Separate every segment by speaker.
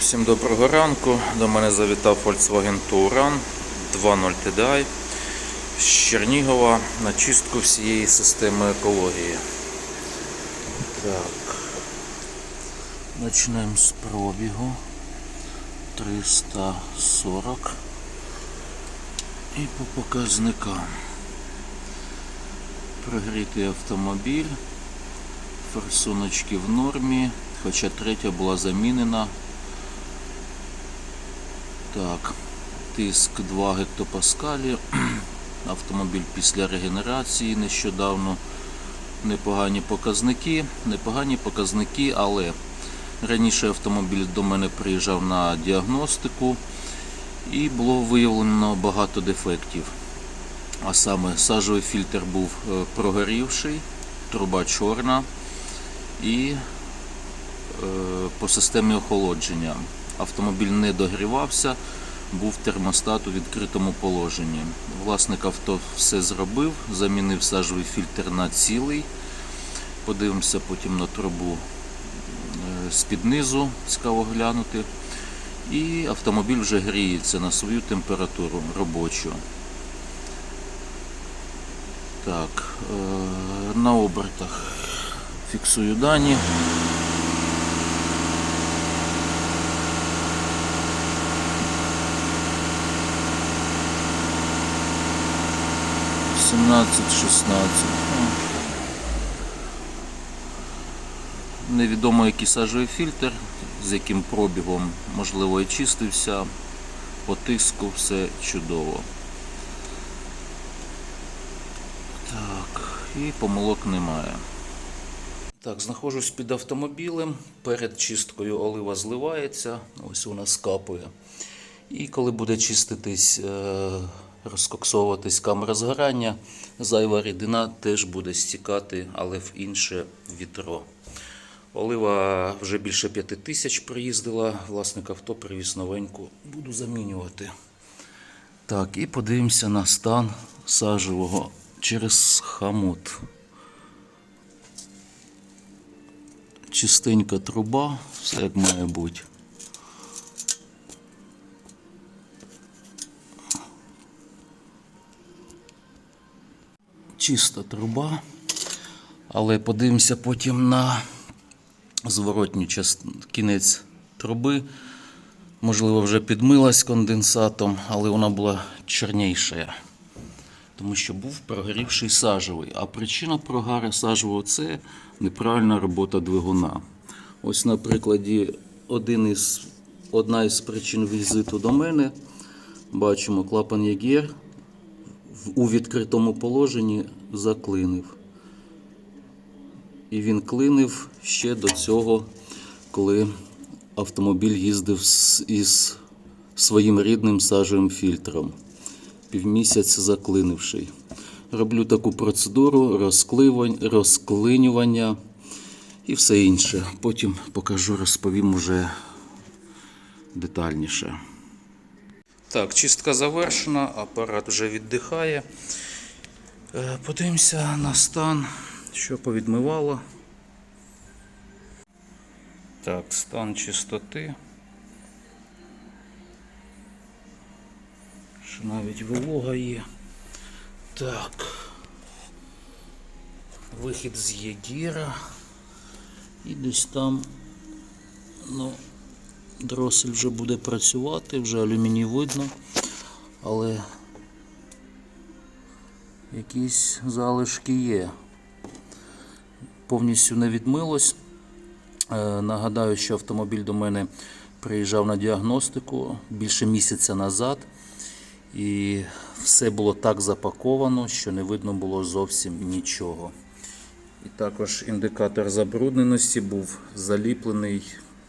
Speaker 1: Всім доброго ранку. До мене завітав Volkswagen Touran 2.0 TDI з Чернігова на чистку всієї системи екології. Так. Почнемо з пробігу. 340. І по показникам. Прогрітий автомобіль. Форсуночки в нормі, хоча третя була замінена. Так, тиск 2 гектопаскалі. Автомобіль після регенерації нещодавно. Непогані показники, непогані показники, але раніше автомобіль до мене приїжджав на діагностику і було виявлено багато дефектів. А саме сажовий фільтр був е, прогорівший, труба чорна і е, по системі охолодження. Автомобіль не догрівався, був термостат у відкритому положенні. Власник авто все зробив, замінив сажовий фільтр на цілий. Подивимося потім на трубу е, з-під низу, цікаво глянути. І автомобіль вже гріється на свою температуру робочу. Так, е, на обертах фіксую дані. Сімнадцять, шістнадцять. Невідомо який сажовий фільтр, з яким пробігом, можливо, і чистився. По тиску все чудово. Так, і помилок немає. Так, знаходжусь під автомобілем. Перед чисткою олива зливається, ось вона скапує. І коли буде чиститись, е, розкоксовуватись камера згорання, зайва рідина теж буде стікати, але в інше вітро. Олива вже більше п'яти тисяч приїздила, власник авто привіз новеньку, буду замінювати. Так, і подивимося на стан сажевого через хамут. Чистенька труба, все як має бути. Чиста труба, але подивимося потім на зворотню част... кінець труби. Можливо, вже підмилась конденсатом, але вона була чорніша. Тому що був прогорівший сажевий. А причина прогару сажевого це неправильна робота двигуна. Ось на прикладі один із, одна із причин візиту до мене. Бачимо, клапан Ягер в- у відкритому положенні заклинив. І він клинив ще до цього, коли автомобіль їздив із своїм рідним сажевим фільтром. Півмісяць заклинивший. Роблю таку процедуру розклинювання і все інше. Потім покажу, розповім уже детальніше. Так, чистка завершена, апарат вже віддихає. Е, Подивимося на стан, що повідмивало. Так, стан чистоти. Що навіть волога є. Так. Вихід з Єгіра. І десь там, ну, дросель вже буде працювати, вже алюміній видно, але якісь залишки є. Повністю не відмилось. Е, Нагадаю, що автомобіль до мене приїжджав на діагностику більше місяця назад. І все було так запаковано, що не видно було зовсім нічого. І також індикатор забрудненості був заліплений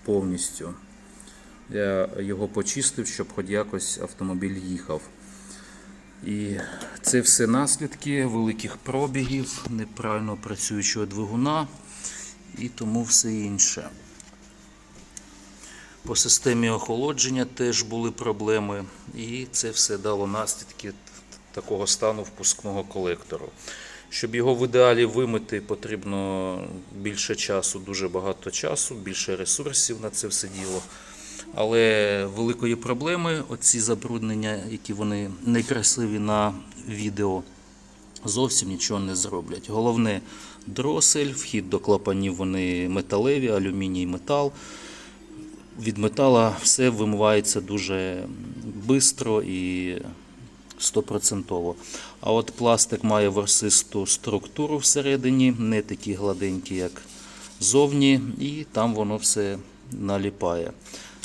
Speaker 1: повністю. Я його почистив, щоб хоч якось автомобіль їхав. І це все наслідки великих пробігів, неправильно працюючого двигуна і тому все інше. По системі охолодження теж були проблеми, і це все дало наслідки такого стану впускного колектору. Щоб його в ідеалі вимити, потрібно більше часу, дуже багато часу, більше ресурсів на це все діло. Але великої проблеми, оці забруднення, які вони некрасиві на відео, зовсім нічого не зроблять. Головне дросель, вхід до клапанів вони металеві, алюміній, метал. Від метала все вимивається дуже швидко і стопроцентово. А от пластик має ворсисту структуру всередині, не такі гладенькі, як зовні, і там воно все наліпає.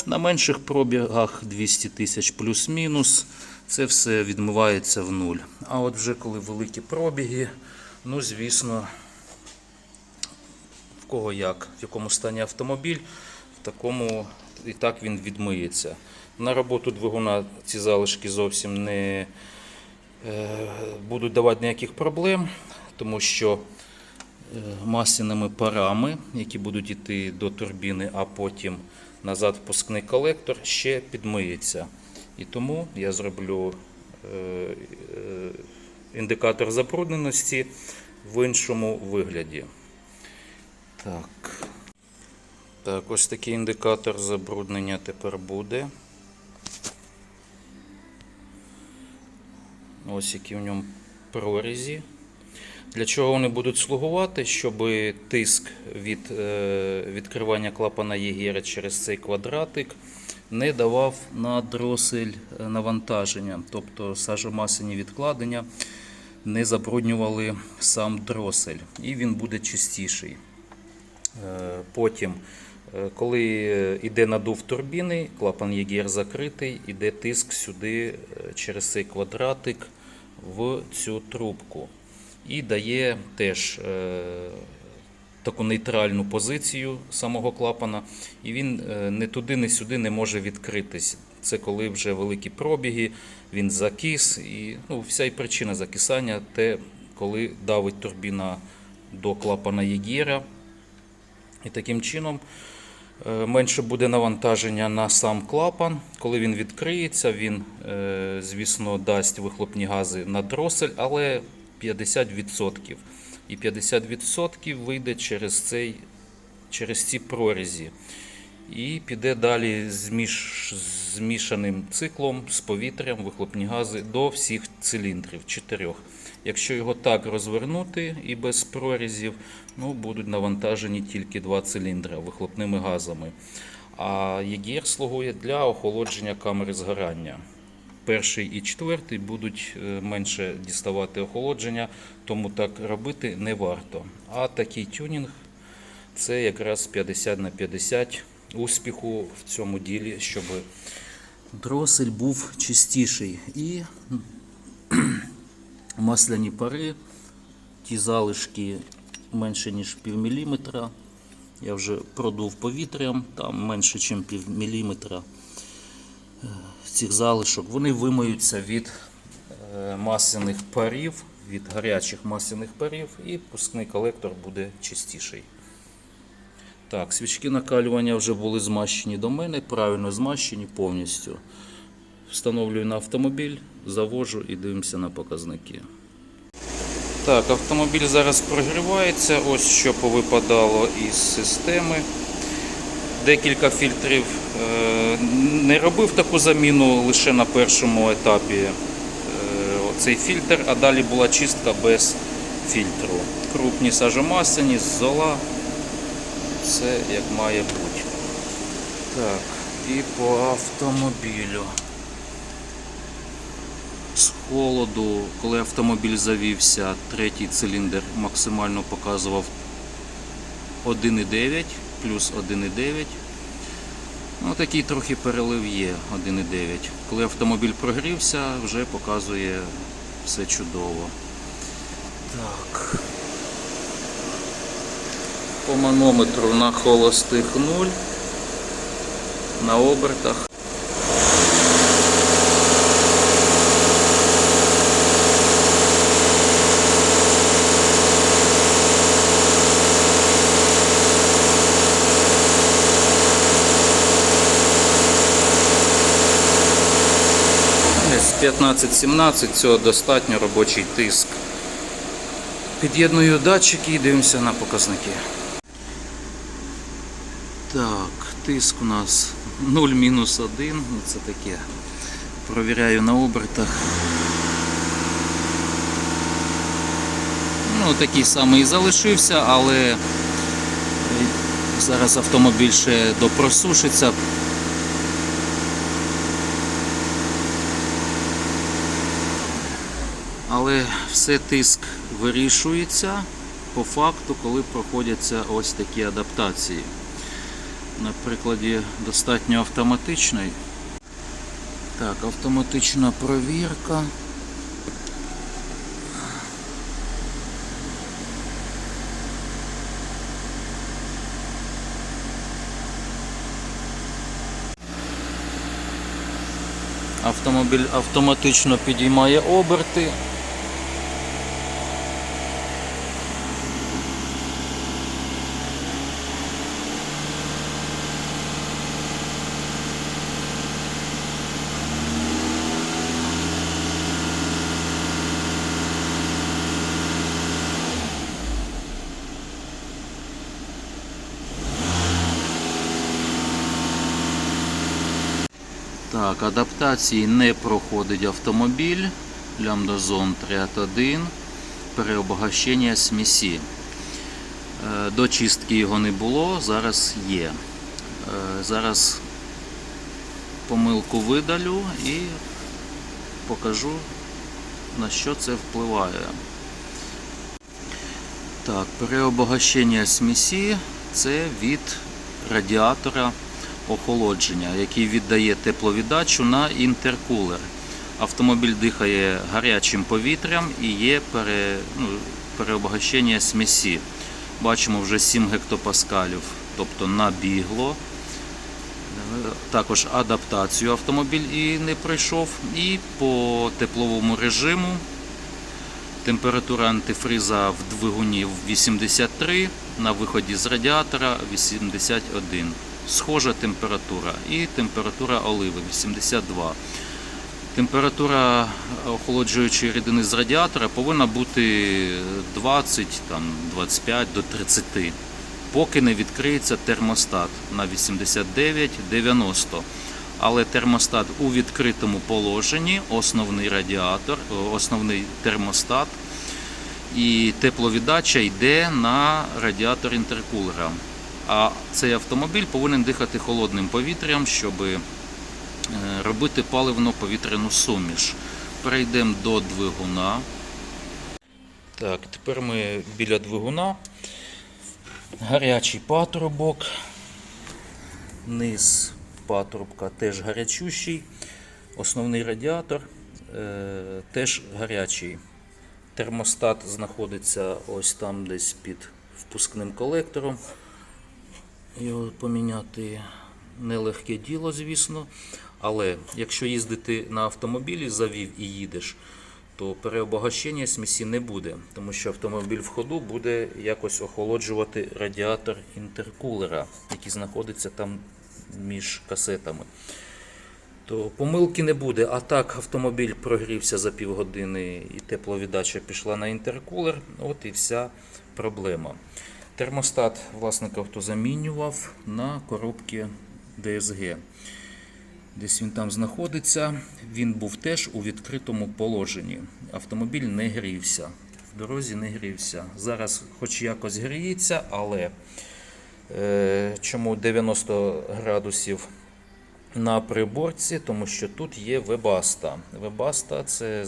Speaker 1: На менших пробігах 200 тисяч плюс-мінус, це все відмивається в нуль. А от вже коли великі пробіги, ну звісно, в кого як, в якому стані автомобіль, в такому і так він відмиється. На роботу двигуна ці залишки зовсім не е, будуть давати ніяких проблем, тому що масляними парами, які будуть йти до турбіни, а потім назад впускний колектор, ще підмиється. І тому я зроблю е, е, індикатор забрудненості в іншому вигляді. Так. Так, ось такий індикатор забруднення тепер буде. Ось які в ньому прорізі. Для чого вони будуть слугувати? Щоб тиск від е, відкривання клапана Єгера через цей квадратик не давав на дросель е, навантаження, тобто сажомасляні відкладення не забруднювали сам дросель, і він буде чистіший. Е, Потім, коли йде надув турбіни, клапан Єгер закритий, іде тиск сюди через цей квадратик в цю трубку. І дає теж е, таку нейтральну позицію самого клапана, і він е, не туди, не сюди не може відкритись. Це коли вже великі пробіги, він закис, і ну, вся і причина закисання те, коли давить турбіна до клапана Єгера. І таким чином е, менше буде навантаження на сам клапан. Коли він відкриється, він, звісно, дасть вихлопні гази на дросель, але 50%. І 50% вийде через, цей, через ці прорізі. І піде далі зміш, змішаним циклом з повітрям вихлопні гази до всіх циліндрів чотирьох. Якщо його так розвернути і без прорізів, ну, будуть навантажені тільки два циліндри вихлопними газами. А ЄГР слугує для охолодження камери згорання. Перший і четвертий будуть е, менше діставати охолодження, тому так робити не варто. А такий тюнінг це якраз 50 на 50 успіху в цьому ділі, щоб дросель був чистіший. І масляні пари, ті залишки менше, ніж пів міліметра. Я вже продув повітрям, там менше, ніж пів міліметра е, цих залишок. Вони вимиються від е, масляних парів, від гарячих масляних парів, і пускний колектор буде чистіший. Так, свічки накалювання вже були змащені до мене, правильно змащені повністю. Встановлюю на автомобіль, завожу і дивимося на показники. Так, автомобіль зараз прогрівається. Ось що повипадало із системи. Декілька фільтрів не робив таку заміну лише на першому етапі е, цей фільтр, а далі була чистка без фільтру. Крупні сажомасляні, зола. Все як має бути. Так, і по автомобілю. З холоду, коли автомобіль завівся, третій циліндр максимально показував 1,9 плюс 1,9. Ну, такий трохи перелив є 1,9. Коли автомобіль прогрівся, вже показує все чудово. Так. По манометру на холостих 0, на обертах. Десь 15-17, цього достатньо робочий тиск. Під'єдную датчики і дивимося на показники. Так, тиск у нас 0 мінус 1, ну це таке. Провіряю на обертах. Ну, такий самий і залишився, але е, зараз автомобіль ще допросушиться. Але все тиск вирішується по факту, коли проходяться ось такі адаптації. На прикладі достатньо автоматичної. Так, автоматична провірка. Автомобіль автоматично підіймає оберти. Так, адаптації не проходить автомобіль. Лямдозон 3.1. Переобогащення смісі. Е, До чистки його не було, зараз є. Е, Зараз помилку видалю і покажу на що це впливає. Так, переобогащення смісі це від радіатора охолодження, який віддає тепловіддачу на інтеркулер. Автомобіль дихає гарячим повітрям і є пере, ну, переобогащення смісі. Бачимо вже 7 гектопаскалів, тобто набігло. Також адаптацію автомобіль і не пройшов. І по тепловому режиму температура антифриза в двигуні 83, на виході з радіатора 81. Схожа температура і температура оливи 82. Температура охолоджуючої рідини з радіатора повинна бути 20, там, 25 до 30, поки не відкриється термостат на 89-90. Але термостат у відкритому положенні, основний радіатор, основний термостат і тепловіддача йде на радіатор інтеркулера. А цей автомобіль повинен дихати холодним повітрям, щоб е, робити паливно-повітряну суміш. Перейдемо до двигуна. Так, тепер ми біля двигуна. Гарячий патрубок. Низ патрубка теж гарячущий. Основний радіатор е, теж гарячий. Термостат знаходиться ось там десь під впускним колектором. Його поміняти нелегке діло, звісно. Але якщо їздити на автомобілі, завів і їдеш, то переобагащення смісі не буде, тому що автомобіль в ходу буде якось охолоджувати радіатор інтеркулера, який знаходиться там між касетами. То помилки не буде. А так автомобіль прогрівся за півгодини і тепловіддача пішла на інтеркулер. От і вся проблема. Термостат власник авто замінював на коробки DSG. Десь він там знаходиться. Він був теж у відкритому положенні. Автомобіль не грівся. В дорозі не грівся. Зараз, хоч якось гріється, але е, чому 90 градусів на приборці? Тому що тут є вебаста. Вебаста це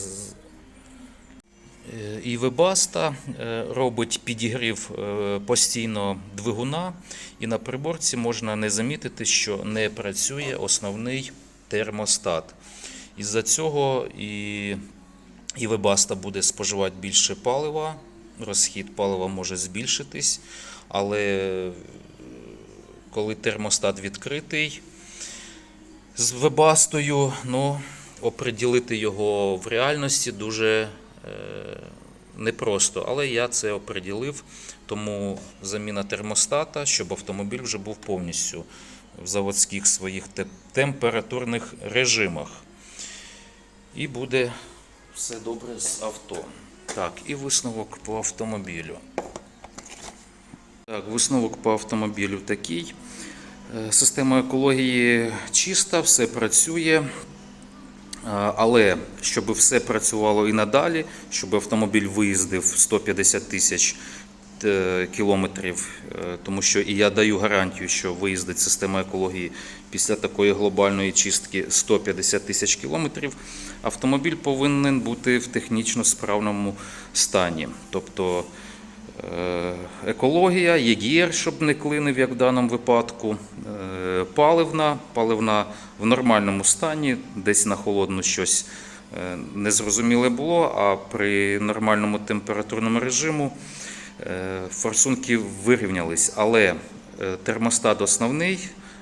Speaker 1: І Webaста е, робить підігрів е, постійно двигуна, і на приборці можна не замітити, що не працює основний термостат. Із-за цього і, Webaста буде споживати більше палива, розхід палива може збільшитись, але е, коли термостат відкритий з вебастою, ну, оприділити його в реальності дуже е, непросто. Але я це оприділив, тому заміна термостата, щоб автомобіль вже був повністю в заводських своїх температурних режимах. І буде все добре з авто. Так, і висновок по автомобілю. Так, висновок по автомобілю такий. Е, Система екології чиста, все працює. Але щоб все працювало і надалі, щоб автомобіль виїздив 150 тисяч е, кілометрів, е, тому що і я даю гарантію, що виїздить система екології після такої глобальної чистки 150 тисяч кілометрів, автомобіль повинен бути в технічно справному стані. Тобто екологія, ЄГР, щоб не клинив, як в даному випадку, е, паливна, паливна в нормальному стані, десь на холодну щось е, незрозуміле було, а при нормальному температурному режиму е, форсунки вирівнялись. Але е, термостат основний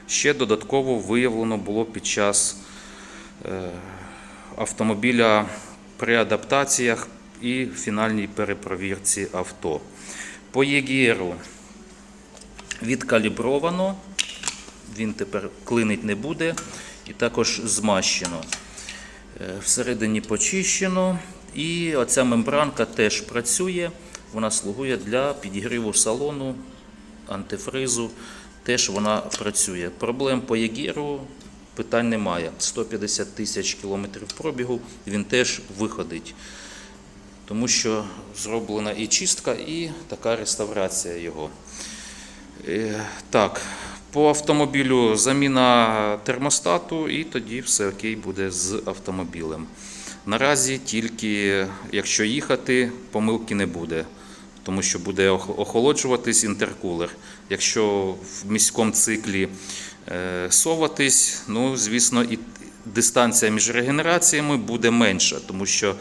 Speaker 1: ще додатково виявлено було під час е, автомобіля при адаптаціях і фінальній перепровірці авто. По ЄГРу відкалібровано, він тепер клинить не буде, і також змащено. Е, Всередині почищено, і оця мембранка теж працює. Вона слугує для підігріву салону, антифризу. Теж вона працює. Проблем по ЄГРу питань немає. 150 тисяч кілометрів пробігу він теж виходить тому що зроблена і чистка, і така реставрація його. Е, Так, по автомобілю заміна термостату, і тоді все окей буде з автомобілем. Наразі тільки якщо їхати, помилки не буде, тому що буде охолоджуватись інтеркулер. Якщо в міському циклі е, соватись, ну звісно, і дистанція між регенераціями буде менша, тому що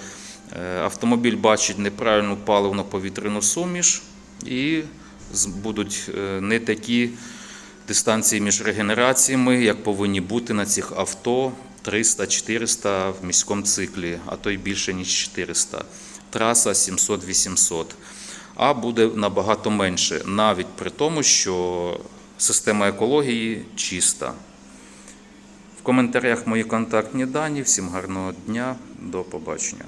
Speaker 1: Автомобіль бачить неправильну паливно-повітряну суміш і будуть е, не такі дистанції між регенераціями, як повинні бути на цих авто 300-400 в міському циклі, а то й більше ніж 400. Траса 700-800. А буде набагато менше, навіть при тому, що система екології чиста. В коментарях мої контактні дані. Всім гарного дня, до побачення.